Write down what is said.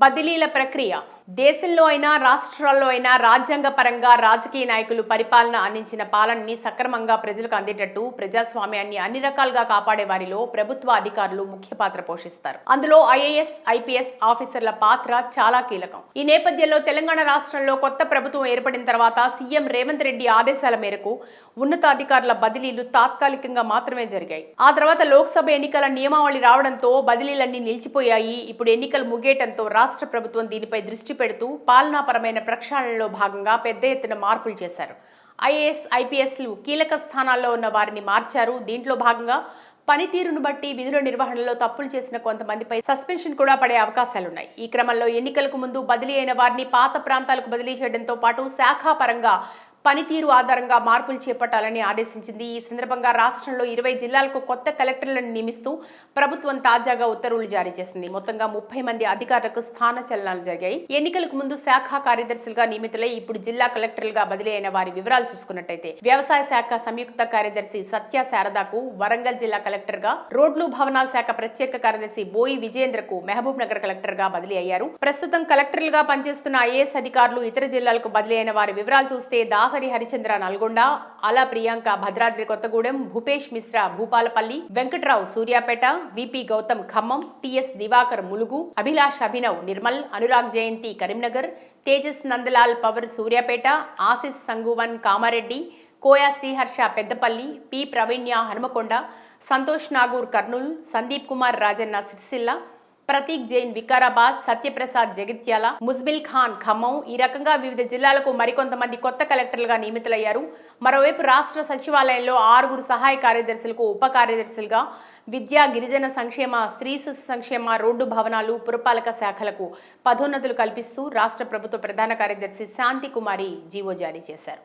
బదిలీల ప్రక్రియ. దేశంలో అయినా రాష్ట్రాల్లో అయినా రాజ్యాంగ పరంగా రాజకీయ నాయకులు పరిపాలన అందించిన పాలనని సక్రమంగా ప్రజలకు అందేటట్టు ప్రజాస్వామ్యాన్ని అన్ని రకాలుగా కాపాడే వారిలో ప్రభుత్వ అధికారులు ముఖ్య పాత్ర పోషిస్తారు. అందులో ఐఏఎస్ ఐపీఎస్ ఆఫీసర్ల పాత్ర చాలా కీలకం. ఈ నేపథ్యంలో తెలంగాణ రాష్ట్రంలో కొత్త ప్రభుత్వం ఏర్పడిన తర్వాత సీఎం రేవంత్ రెడ్డి ఆదేశాల మేరకు ఉన్నతాధికారుల బదిలీలు తాత్కాలికంగా మాత్రమే జరిగాయి. ఆ తర్వాత లోక్సభ ఎన్నికల నియమావళి రావడంతో బదిలీలన్నీ నిలిచిపోయాయి. ఇప్పుడు ఎన్నికలు ముగియటంతో రాష్ట్ర ప్రభుత్వం దీనిపై దృష్టి పెడుతూ పాలనాపరమైన ప్రక్షాళనలో భాగంగా పెద్ద ఎత్తున మార్పులు చేశారు. ఐఏఎస్ ఐపీఎస్లు కీలక స్థానాల్లో ఉన్న వారిని మార్చారు. దీంట్లో భాగంగా పనితీరును బట్టి విధుల నిర్వహణలో తప్పులు చేసిన కొంతమందిపై సస్పెన్షన్ కూడా పడే అవకాశాలున్నాయి. ఈ క్రమంలో ఎన్నికలకు ముందు బదిలీ అయిన వారిని పాత ప్రాంతాలకు బదిలీ చేయడంతో పాటు శాఖాపరంగా పనితీరు ఆధారంగా మార్పులు చేపట్టాలని ఆదేశించింది. ఈ సందర్భంగా రాష్ట్రంలో ఇరవై జిల్లాలకు కొత్త కలెక్టర్లను నియమిస్తూ ప్రభుత్వం తాజాగా ఉత్తర్వులు జారీ చేసింది. మొత్తంగా ముప్పై మంది అధికారులకు స్థాన చలనాలు జరిగాయి. ఎన్నికలకు ముందు శాఖ కార్యదర్శులుగా నియమితులై ఇప్పుడు జిల్లా కలెక్టర్లుగా బదిలీ అయిన వారి వివరాలు చూసుకున్నట్టయితే వ్యవసాయ శాఖ సంయుక్త కార్యదర్శి సత్య శారదాకు వరంగల్ జిల్లా కలెక్టర్గా రోడ్లు భవనాల శాఖ ప్రత్యేక కార్యదర్శి బోయి విజేంద్రకు మహబూబ్ నగర్ కలెక్టర్గా బదిలీ అయ్యారు. ప్రస్తుతం కలెక్టర్లుగా పనిచేస్తున్న ఐఏఎస్ అధికారులు ఇతర జిల్లాలకు బదిలీ అయిన వారి వివరాలు చూస్తే దాస దాసరి హరిచంద్ర నల్గొండ అలా Priyanka Bhadradri Kothagudem Bhupesh Mishra Bhupalpally Venkatrao Suryapet VP Gautam Khammam TS Diwakar Mulugu Abhilash Abhinav Nirmal Anurag Jayanthi Karimnagar Tejas Nandlal Pawar Suryapet Ashish Sangwan Kamareddy Koya Sriharsha Peddapalli P Pravinya Hanumakonda Santosh Nagur Kurnool Sandeep Kumar Rajanna Sircilla Prateek Jain Vikarabad Satyaprasad Jagtial Mujbil Khan Khammam ఈ రకంగా వివిధ జిల్లాలకు మరికొంతమంది కొత్త కలెక్టర్లుగా నియమితులయ్యారు. మరోవైపు రాష్ట్ర సచివాలయంలో ఆరుగురు సహాయ కార్యదర్శులకు ఉప కార్యదర్శులుగా విద్యా గిరిజన సంక్షేమ స్త్రీ శిశు సంక్షేమ రోడ్డు భవనాలు పురపాలక శాఖలకు పదోన్నతులు కల్పిస్తూ రాష్ట్ర ప్రభుత్వ ప్రధాన కార్యదర్శి శాంతి కుమారి జీవో జారీ చేశారు.